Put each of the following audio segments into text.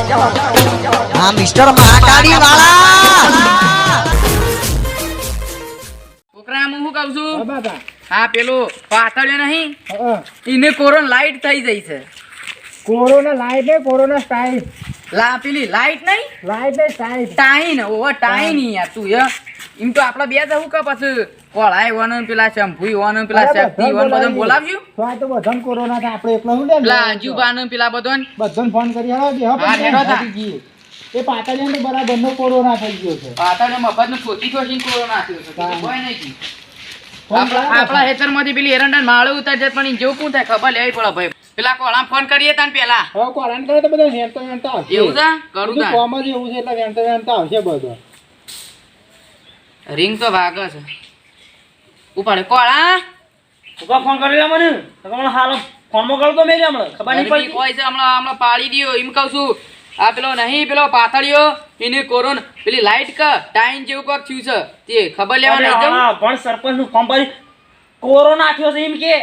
હા મિસ્ટર મહાકાળી વાળા છોકરા હું શું કહું છું? હા પેલું પાતળ્યો નહીં એને કોરોન લાઈટ થઈ જઈ છે. કોરોના લાઈટ ને કોરોના સ્ટાઈલ લા પેલી લાઈટ નહીં? લાઈટ નહીં સ્ટાઈલ ટાઈન ઓવર ટાઈન યાર તું ય. એમ તો આપડા બે જવું કે પછી કોળાય વન પેલા શંભુ વન પેલા શક્તિ વન બધા બોલાવજો. તો તો બધાને કોરોના થાય આપણે એકલા શું લે પેલા અજુબા પેલા બધો બધાને ફોન કરી આવો કે હા, હેડો તા. એ પાતાળીને તો બરાબર નો કોરોના થઈ ગયો છે. પાતળ્યો મફતનું છોટી છોટી કોરોના થયો છે કોઈ નહીં કી. આપણા. હેતરમાંથી પેલી એરંડા માળું ઉતાર જાય પણ જેવું કોણ થાય ખબર લેવી પડે ભાઈ. પેલા કોળા ફોન કરીએ તાન પેલા. હવે કોરોના કરે તો બધા વેણતો વેણતો આવશે. એવું છે? કરું તા કોમ જ એવું છે એટલે વેણતો વેણતો આવશે બધો. રિંગ તો વાગે છે. ઉપાડે કોળા? ઉકા ફોન કરી લે મને. તો હમણાં હાલ ફોનમાં કરો તો મેં હમણાં. ખબર નહીં પડી કોઈ છે હમણાં હમણાં પાડી દયો. એમ કહું છું આ પેલો નહીં પેલો પાતળિયો એને કોરોન પેલી લાઈટ ક ટાઈમ જેવું કોક થયું છે. તે ખબર લેવા નહીં પણ સરપંચનું ફોર્મ ભરી કોરોના થયો છે એમ કે.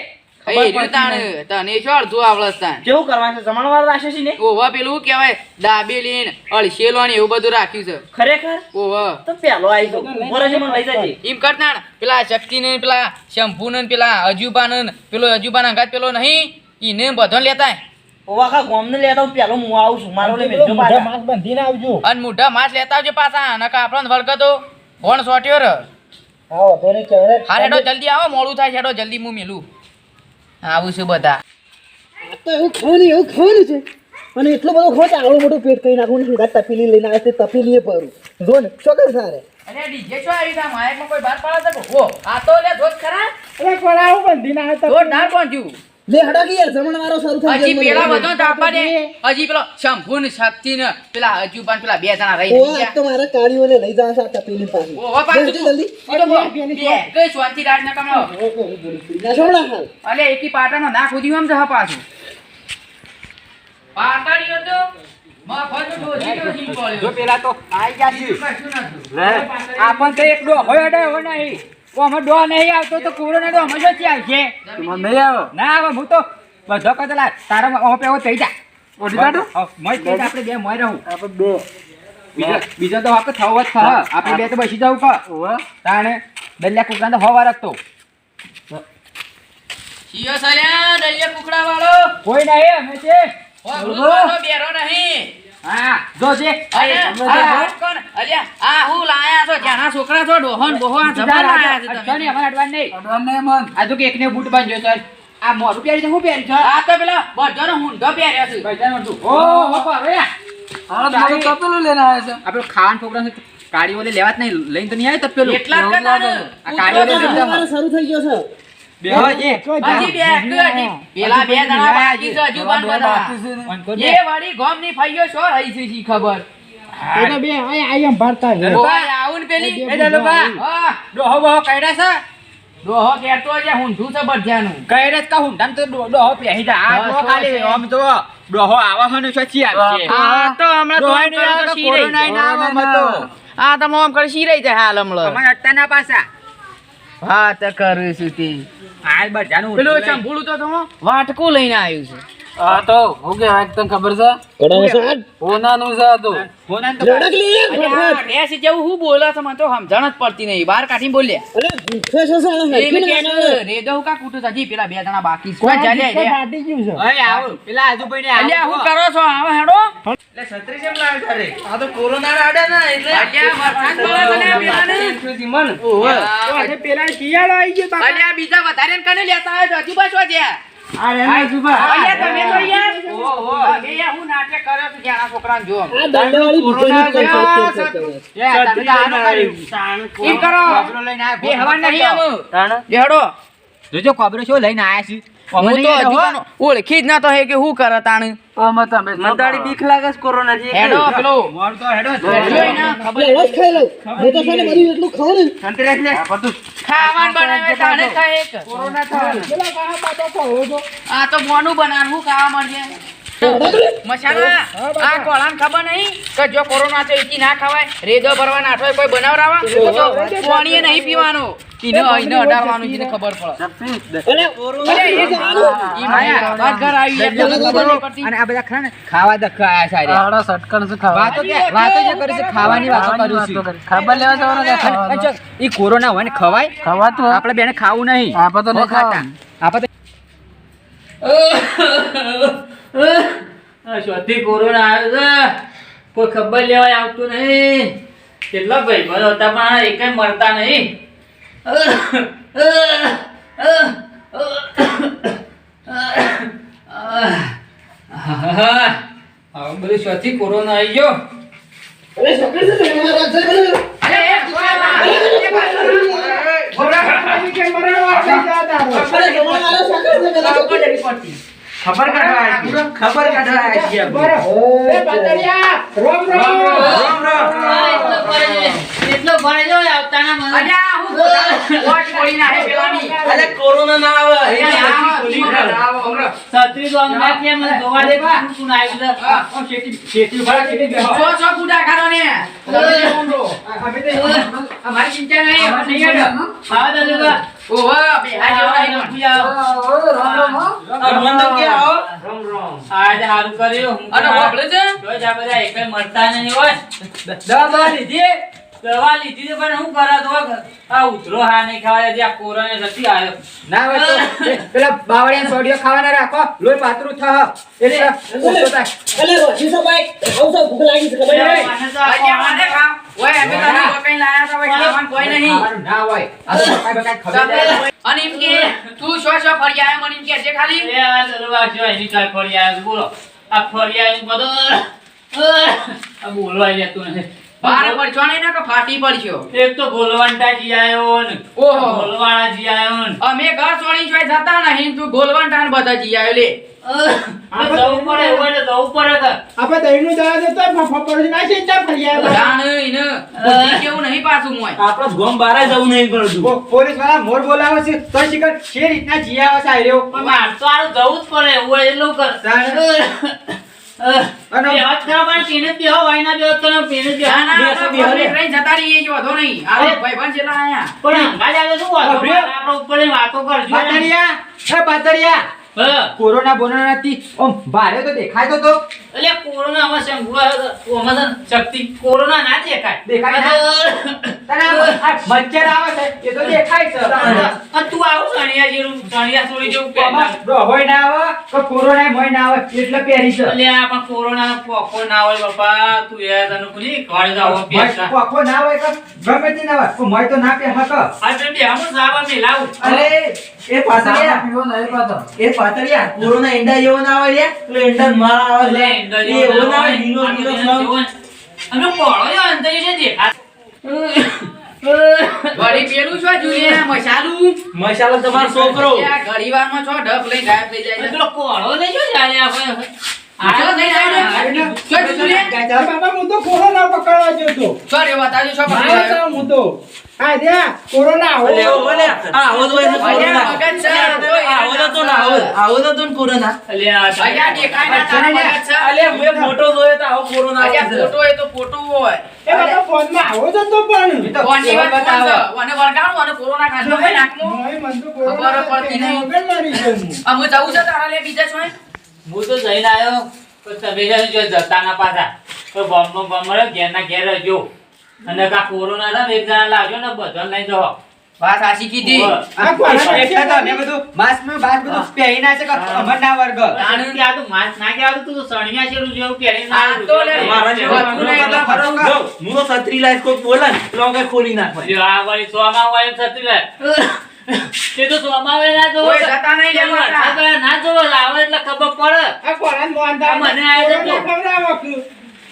તને શું અડધું આવડસ કેવું કરવાનું જમણવાર રાખશે છે ને? ઓવા પેલું કેવાય દાબેલી ને અળસેલો ને એવું બધું રાખ્યું છે. ખરેખર? ઓવા તો પેલો આવી તો ઊભો રહેજે, મને લઈ જજે. એમ કરતા પેલા શક્તિ ને પેલા શંભુ ને પેલા અજુબા ને પેલો અજુબા ના અંગાત પેલો નહીં ઈને બધો લેતા આય. ઓવા કા લેતા હું પેલો હું આવું છું મારો લે પેલો પાછા. માસ્ક બાંધીને આવજો. અને મોઢા માસ લેતા આવજો પાછા નકા આપણને વળગતો ફોન સોટ્યો રે હા તો. હા હેડો જલ્દી આવો મોડું થાય છે હેડો જલ્દી હું મેલું. આવું છું બધા. તો એવું ખાવાનું એવું ખાવાનું છે? અને એટલો બધો ખોટ આવડો મોટો પેટ કરી નાખું ને સીધા તપેલી લઈને આવે તે તપેલીએ ભરું. જો ને ચોકર સારે અરે ડીજે છો આવી તા માયકમાં કોઈ બાર પાડે છે? ઓ આ તો લે જોત ખરા. અરે પણ આવું બંધી ના તો જોત ના પહોંચ્યું લે હડા કે યાર જમણ શરૂ થઈ હજી પેલા વધો બધો ને હજી પેલો શંભુ ને શક્તિ ને પેલા અજુબાન પેલા બે જણા રહી ગયા તો મારા કાળીઓને લઈ જવા છે આ તપેલી પાસે. ઓહો પાછું જલ્દી, કઈ શાંતિ રાજ ના કમાઓ. ના છોડા હાલ. અલે એકી પાટાનો ના ખોદ્યું એમ જહ પાછું. પાટાડીઓ તો. જો પેલા તો આઈ ગયા છે. આપણ તો એક ડો હોય અડે હોય નહીં. ઓ અમે ડો નહીં આવતો તો કોરોના ડો અમે શું આવશે? નહીં આવે. ના આવે હું તો બધો કદલા તારા ઓપે એવો થઈ જા. ઓઢી કાઢો? મોય થઈ આપણે બે મોય રહું. આપણે બે. બીજો બીજો તો હક થવો જ થહ આપણે બે તો બેસી જવું ક તાણે દલ્યા કુકડા તો હવા રાખતો દલિયા કુકડા વાળો. કોઈ નહીં અમે છે. બેરો નહીં. હા. જો આ હાથ કોણ? અલ્યા, આ હું લાયા છો? જ્યાંના છોકરા છો, ડોહોન બોહો, આ જબર લાયા છો તમે. અડચણ અમારે અડવાન નહીં. આ તો કે એકને બૂટ બાંધ્યો સર આ મોઢું પહેરી છે હું પહેરી છે? આ તો પેલા બધાનો હુંડો પહેર્યો છે. ઓ હો રે આપણે ખાવાનું છોકરા કાળી ઓલે લેવા જ નહીં. લઈને તો નહીં આવે પેલું? એટલા જ આ ઓલે શરૂ થઈ ગયો છે. બે. હજી પેલા બે જણા બાકી છે, હજુ બધા. એ વળી ગોમની ફાઈઓ શો રહી છે શી ખબર? એ બે આય આય ભરતા છે. ઓય, આવું પેલી? એ ડોલુબા. હા, ડોહો બોહો કાઢ્યા છે? ડોહો કહેતો છે ઊંધું છે બધાનું. કાઢ્યા કા હુંડાને તો ડોહો પહેરી જા. આ ડોહો ખાલી આમ તો ડોહો આવા હને આવશે આ તો હમણાં ના મતો. આ તો. કરે શીરાઈ જાય હાલ હમણાં. પાછા હા તો કરું છું તે હાલ બધાનું પેલું. ચંપુડું તો તમે વાટકું લઈને આવ્યું છે આ તો હું કે તને ખબર છે? કડાનો સાદ હોનાનું છે આ તો. હોનાને તો લડક લે અરે આ જેવું હું બોલા છે મને તો સમજણ જ પડતી નહીં. બાર કાઢી બોલ્યા અરે ભૂખે છે ને કહેતું, ગાના. કા કૂટું છું? હજી પેલા બે જણા બાકી છે. કોઈ ચાલ્યા રે. ફાટી ગયું છે? હવે આવો પેલા આજુ પઈને આવો અલ્યા હું કરો છો? આવો હેડો. એટલે છત્રી જેમ લાવે તારે? આ તો કોરોના રાડે ના એટલે અલ્યા વરસાદ પડે છે ને પેલાને. મન. તો આજે પેલા શિયાળો આવી ગયો અલ્યા બીજા વધારે ને કને લેતા તો હજુ બચવા જ્યાં. જોજો કોબરો શું લઈને આયા છે. હું અમે તો નહીં હજુ હેડો, પણ ઓળખી જ ના તો હે કે હું કરે તાણ? આમાં તમે મતાડી બીક લાગે છે કોરોના થી હેડો પેલો. હો. તો હેડો જોઈ ના ખબર લે, ખાઈ લઉં હું તો છે ને એટલું ખાઉં ને સંતરેશ લે. ખાવાનું બનાવે તાણે ખાય એક. પેલા કાળા પાટો કહો છો. આ તો મોનું બનાવવું હું ખાવા મળશે મસાલા આ કોળાને ખબર નહીં કે જો કોરોના છે ના ખવાય. રેદો ભરવા નાઠો હોય કોઈ બનાવરાવા. તો પાણીએ નહીં પીવાનું. ઈને ઈને અડાડવાનું જેને ખબર પડે. અરે, એ ઈ માયા વાત ઘર આવી એટલે ખબર નહીં પડતી. અને આ બધા ખરા ને ખાવા દખવા આયા છે આર્યા. સટકણ છે ખાવા? વાતો કે વાતો જે કરે છે ખાવાની વાતો કરું ખબર લેવા જવાનો કે અને- અને ખાવાનો? જો ઈ કોરોના હોય ને ખવાય ખવાતું? આપણે બેને ખાવું નહીં. આપણે તો ઓ ખાતા. આપણે તો આ શોધી કોરોના આવ્યો છે. કોઈ ખબર લેવાય આવતું નહીં. કેટલા ભાઈ ભરો હતા પણ એ એકેય મરતા નહીં. હવે બધું કોરોના આવી ગયો. ખબર કાઢવા ખબર કાઢવા આવ્યા છીએ આપણે. એટલો ભરે જો આવતા ના મને તો છે. છો, ને. અમારી ચિંતા નહીં, અમે નહીં હેડો. હા, દાદા. ઓહો, બે હાથ જેવો નહીં પૂછી આવો. આજે હારું કર્યું. હું અને વાપરે છે? જોઈ જા બધા એકેય મરતા નહીં હોય. દવા લીધી? દવા લીધી પણ શું કરે તો આ ઉધરો હા નહીં ખાવા દે, આ કોરોના નથી આવ્યો. ના હોય પેલા બાવળિયા સોડિયો ખાવાના રાખો લોહી પાતળું થા એટલે ઓછો થાય. મને તો આ અહીંયા મને ખાવ. ઓય, અમે તો હજી લાયા તા, ઓય, કોઈ નહીં. ના હોય. આ તો બકાય બકાય ખબર અને એમ કે તું શો શો ફરી આયો મને એમ કે છે ખાલી. અરે આ જો એની ફરી બોલો. આ ફરી આવ્યો બધો આ બોલવા જતું નથી. બાર પડશો નહીં ને કે ફાટી પડશો એક તો ગોલવંટા જી આવ્યો ને ઓહો. ગોલવાળા જી આયો ને. અમે ઘર છોડી જોઈ જતા નહીં તું ગોલવન ટાણ બધા જી આયો લે. આ જવું પડે હોય તો. ઉપર કે આપણે દહીંનું દવા દેતા હોય, ફફા ના છે, ચા ફરી આવ્યા. જાણ ઈને બુદ્ધિ કેવું નહીં પાછું મોય. આપણે ગોમ બારે જવું નહીં પડતું પોલીસવાળા મોર બોલાવે છે તો શિકર જે રીતના જીયા આવે છે આર્યો. પણ માર તો આનું જવું જ પડે એવું હોય એટલું કર. કોરોના બોરોના નથી. ઓમ ભારે તો દેખાય તો એટલે કોરોનામાં શંભુ આવ્યો તો ઓમાં છે ને શક્તિ કોરોના ના દેખાય. દેખાય મચ્છર આવે છે? એ તો દેખાય છે. જેવું ચોળી જેવું. ના. આવે કોરોના મોય ના આવે એટલે પહેરી છે. અલ્યા પણ કોરોના પોકો ના હોય બાપા તું યાર તને કોની ઘરે જાવ પહેરતા કોકો ના હોય કે ગમે તે ના હોય પણ મોય તો ના પહેર હક આ બે બે હમું સાબા મે અરે એ પાતળિયા. પીવો નહીં પાછો. એ પાતળિયા. કોરોના જેવો ના આવે ના લીલો લીલો અમે અંતર છે દેખા વળી પેલું છો જુલિયા મસાલું? મસાલો તમારો છોકરો. ઘડી વારમાં છો ઢબ લઈ ગાયબ થઈ જાય પેલો કોળો ને જો જાણે આપણે. ચલો થઈ જાય ને. ચો જુજુલિયા. અરે બાબા, હું તો કોરોના પકડવા ગયો હતો. ચો રે બતાવજો છો પકડી આવ્યો લાવ્યો. તો હું તો. આ રહ્યા, કોરોના આવો. અલે ઓ લ્યા. આ આવો તો હોય છે કોરોના. અહીંયા મગજ છે. આ આવો તો તો ના આવો. આવો તો તો ને કોરોના. અલ્યા અહીંયા દેખાય ના તારા મગજ છે. અલે મેં ફોટો જોયો તો આવો કોરોના આવે અહીંયા છે. ફોટો એ તો ફોટો હોય એ આવો પણ. કોની વાત અને કોરોના ખાધો હોય ખબર પડતી નહીં. આ હું જવું છે તારા લે બીજા છો હું તો જઈને આવ્યો પણ તમે જો જતા ના પાછા. તો બમ બમ બમ ઘેર ના ઘેર રહેજો. અને કા કોરોના હતા ને એક જણા લાવજો ને બધાને લઈ જવા. વાત આશી કીધી. આ કોરોના એટલે તો અમે બધું? માસ્કમાં બાસ્ક બધું પહેરી ના છે કે અમર ના વર્ગ તાણું કે આ તો માસ્ક નાખી આવ્યું તું તો સણિયા છે જેવું પહેરીને આ આવ્યું. તો લે. મારા જે બધું હું તો છત્રી લાઈફ કોઈક બોલે ને એટલે હું કઈ ખોલી નાખવાય. જો આ વાળી સોમાં હોય સત્રી થતું લે. તે તો સોમાં ના જોવો કોઈ જતા નહીં ના જોવો આવે એટલે ખબર પડે. આ કોરાન મોહનદાસ મને આયા તો ખવડાવો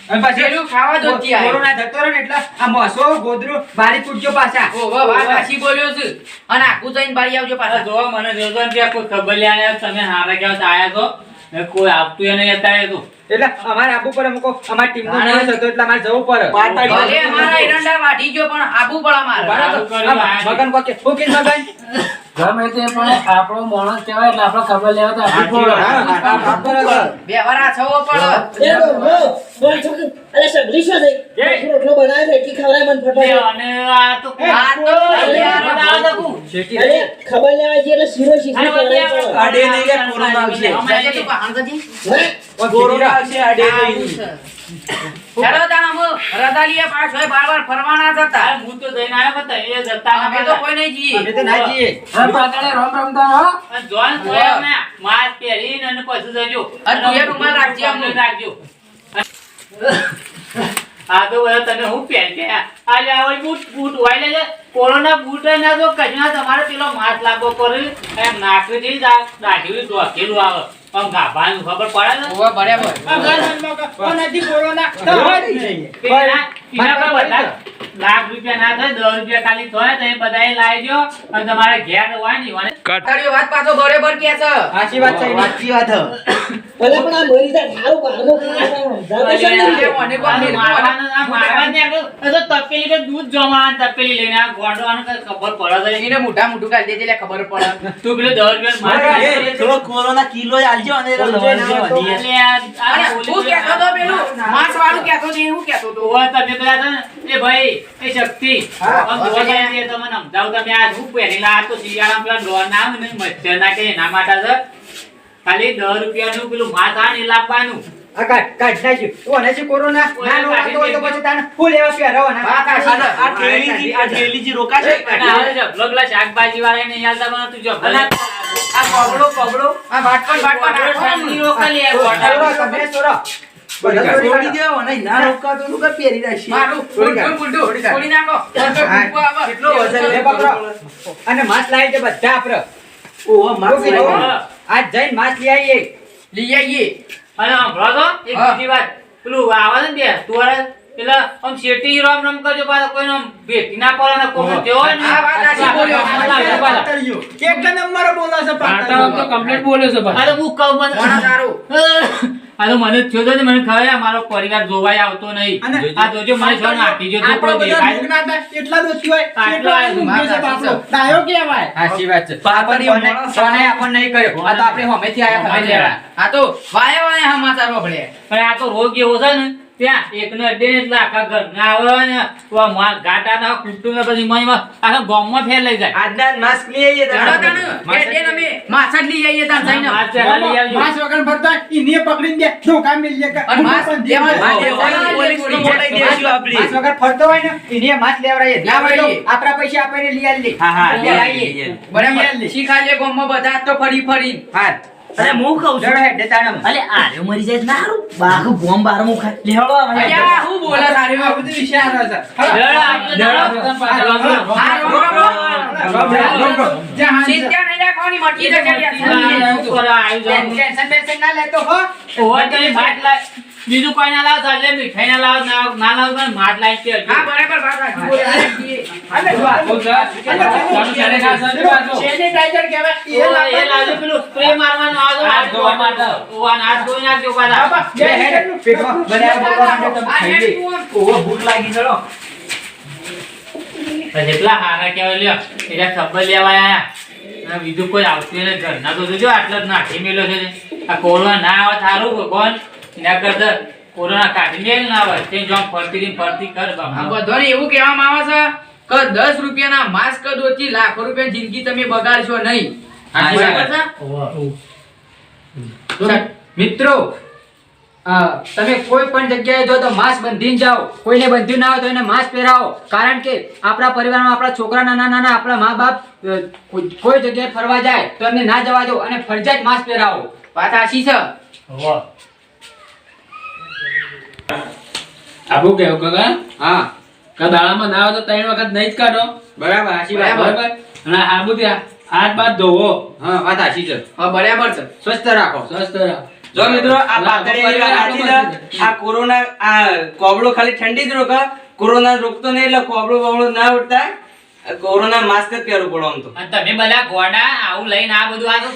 અને પછી પેલું ખાવા જો ત્યાં કોરોના જતો રહ્યો એટલે આ મોસો ગોદરું બારી કૂટજો પાછા. ઓવે વાત સાચી બોલ્યો છે. અને આખું જઈને બારી આવજો પાછા. જોવો મને જોજો ને કોઈ ખબર લે તમે હારા કેવા તો આયા છો? કોઈ આપતું એ નહીં અત્યારે તો. એટલે અમારે આબુ પડે અમુક અમારી ટીમ નો મેચ હતો એટલે અમારે જવું પડે. ભલે અમારા એરંડા વાઢી ગયો પણ આબુ પડા મારે બરાબર. સારું કર્યું, આ આ મગન કોકે કીધું મગન? ગમે તે પણ આપણો માણસ કહેવાય એટલે આપણે ખબર લેવા તો પડે એ ડોહો, બોલ છોકરી. અરે શું થઈ? રોટલો બનાવ્યો છે, એટલી ખવડાય મન ફટાય અને આ તો આ તો આ. અરે, ખબર લેવા જે એટલે શીરો શીશી ખવડાય. આડે નહીં કે કોરોના આવશે. કોરોના આવશે, આડે આવું નહીં. છે. રદાલીએ પાછળ બાર બાર ફરવાના હતા. આ હું તો જઈને આવ્યો હતો એ જતા અમે તો કોઈ નહીં જઈએ. અમે તો ના જઈએ. હા, પાતાળે રોમ રમતા હો. જોન તોય મે માર પહેરીને અને પછી જજો. અને તું એ રૂમાલ રાખજે અમને. રાખજો. આ તો બધા તને હું પહેરી કે આ લે આવડી બૂટ બૂટ વાઈ લેજે કોરોના બૂટ ના જો કજના તમારે પેલો માસ લાગવો કરે એમ નાકથી દાઢી ઢોકેલું આવે. પણ ગાભાનું ખબર પડે ને? ઓવા બરાબર પેલા એના બધા લાખ રૂપિયા ના થાય દસ રૂપિયા ખાલી થાય તો એ બધા લાવી દો અને તમારે ઘેર હોય. તારી વાત પાછો બરોબર કે છે? સાચી વાત છે સાચી વાત ભલે પણ આ મરી જાય, તપેલી દૂધ તપેલી લઈને આ ગોંડવાનું ખબર પડે એને મોઢા મોઢું કાઢી દેજે ખબર પડે. તું પેલું દસ રૂપિયા થોડો કોરોના કિલો આલજો અને તો પેલું માસ વાળું હું તો. તમે પેલા એ ભાઈ એ શક્તિ. આમ જોવા જાય છે, તમને સમજાવું તમે આ શું પહેરેલા તો શિયાળામાં પેલા ડોર ના આવે મચ્છર ના કે એના માટે છે ખાલી દસ રૂપિયાનું પેલું માસ આવે ને લાવવાનું. આ કાઢ કાઢ નાખ્યું તું અને શું કોરોના ના? રોકાતો હોય તો પછી તાને ફૂલ એવા પહેરવાના આ આ આ થેલીથી આ થેલીથી રોકાશે? અને હવે જબલો પેલા શાકભાજી વાળા ને યાદ પણ તું આ આ છોરો, અને તો કઈ લાવી બધા. આજ જઈને લઈ આવીએ. લઈ આવીએ. અને તો એક બીજી વાત. પેલું આવે છે ને બે તુવારે પેલા આમ શેટી રામ રામ કરજો પાછા આમ ભેટી ના પડે ને કોઈ તેઓ ને. આ વાત સાચી બોલ્યો. એક નંબર બોલો છે પાતાળમ તો complete બોલે છે હું કહું આ તો મને થયો તો ને મને ખબર છે મારો પરિવાર જોવાય આવતો નહીં. આ જોજો મને છો નાખી જો તો દેખાય આટલો સાચી વાત છે. આપણને સોને આપણ નહીં કર્યો. આ તો આપણે હમેથી આયા ખબર લેવા આ તો વાય વાય સમાચાર વાપરે પણ આ તો રોગ એવો છે ને ત્યાં એકને અડે ને એટલે આખા આવે ને તો આ મા- ગાંઠાના કુટુંબ પછી મહીમાં આખા ગામમાં ફેલાઈ જાય. આજના માસ્ક લઈ આવીએ હેડો માછડ લઈ આવીએ તાર જઈને. લઈ. માસ વગર ફરતા એને પકડીને દે ધોકા મેલ લે દેશું આપણે. માસ્ક વગર ફરતો હોય ને એને માસ્ક લેવડાવીએ લેવડાવીએ. આપણા પૈસા આપીને લઈ આવીએ હા, હા, લઈ. આવીએ. બરાબર શીખાડીએ ગોમ બધા તો ફરી ફરી હા અરે હું કહું છું. હેડ તાણમ. અલે આરે મરી જાય ના હારું. બાઘ બોમ બાર મુખ લેવડો આવે. અલ્યા હું બોલા તારી માં? બધું વિચાર છે. જળ આપજો, જળ. હા રોમ રોમ રોમ. ચિંતા નહીં રાખવાની મટી જશે આ છે. ટેન્શન બેન્શન ના લેતો હો? ઓય તો લાવ બીજું કોઈ ના લાવ એટલે મીઠાઈ ના લાવ ના ના લાવ પણ માટ લાવી કે હા બરાબર. સેનિટાઈઝર કહેવાય. એ લાવજો પેલું સ્પ્રે મારવાનો આવે હાથ ધોવા માટે. ઓવા હાથ ધોઈ નાખજો પાછા. બે હેડ પેટમાં ઓહો ભૂખ લાગી ચલો જેટલા હારા કહેવાય લ્યો. એટલે ખબર લેવા આયા. બીજું કોઈ આવતું નહીં. ઘરના તો જો આટલો જ નાખી મેલો છે ને. આ કોલવા ના આવે થારું ભગવાન. એના કરતા કોરોના કાઢી ના આવે તે જો ફરતી ફરતી કર બાપા. બધાને એવું કહેવામાં આવે છે કે દસ રૂપિયાના માસ્ક દોથી લાખો રૂપિયાની જિંદગી તમે બગાડશો નહીં સાચી વાત. બરાબર છે? તો મિત્રો તમે કોઈ પણ જગ્યાએ જો તો માસ્ક બંધીને જાઓ કોઈને બંધ્યું ના હોય તો એને માસ્ક પહેરાવો કારણ કે આપણા પરિવારમાં આપણા છોકરા નાના નાના આપણા મા બાપ કોઈ કોઈ જગ્યાએ ફરવા જાય તો એમને ના જવા દો અને ફરજિયાત માસ્ક પહેરાવો વાત આશી છે. આબુ કેવું કાકા? હા. કે દાળામાં ના આવે તો ત્રણ વખત નહીં જ કાઢો. બરાબર આશી બરાબર? અને આબુ ત્યાં હાથ બાદ ધોવો. હા વાત આશી છે. હા બરાબર છે. સ્વસ્થ રાખો. સ્વસ્થ રાખો. જો મિત્રો આ પાતળીની વાત આ કોરોના આ કોબળો ખાલી ઠંડી જ રોકા. કોરોના રોકતો નહીં એટલે કોબળો બોબળો ના ઉઠતા કોરોના માસ્ક જ પહેરવું પડો આમ તો. તમે બધા ગોડા આવું લઈને આ બધું આ તો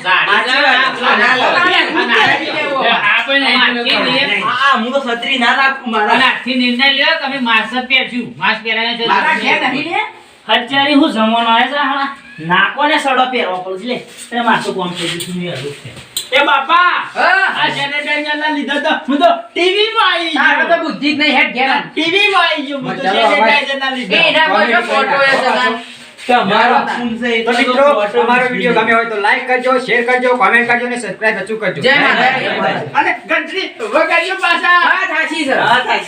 આ હું તો છત્રી ના રાખું મારા. આજથી નિર્ણય લ્યો કે અમે માસ્ક જ પહેરશું માસ્ક પહેરાય છે અત્યારે હું જમવાનો આવે છે હાણા? નાકોને સડો પહેરવો પડશે લે. એટલે માથું કોમ થઈ ગયું એ બાપા હા. આ સેનેટાઈઝર ના લીધે તો હું તો ટીવી માં આવી તારે તો બુદ્ધિ જ નહીં હેડ ઘેર ટીવી માં આવી ગયો હું તો જનરેટર ના એ લીધે. એના ફોટો એ સગા. તમારો તો મિત્રો અમારો વીડિયો ગમે હોય તો લાઈક કરજો શેર કરજો કોમેન્ટ કરજો અને સબસ્ક્રાઇબ અચૂક કરજો. જય માતા અને ગંટરી વગાડ્યો પાછા. હા.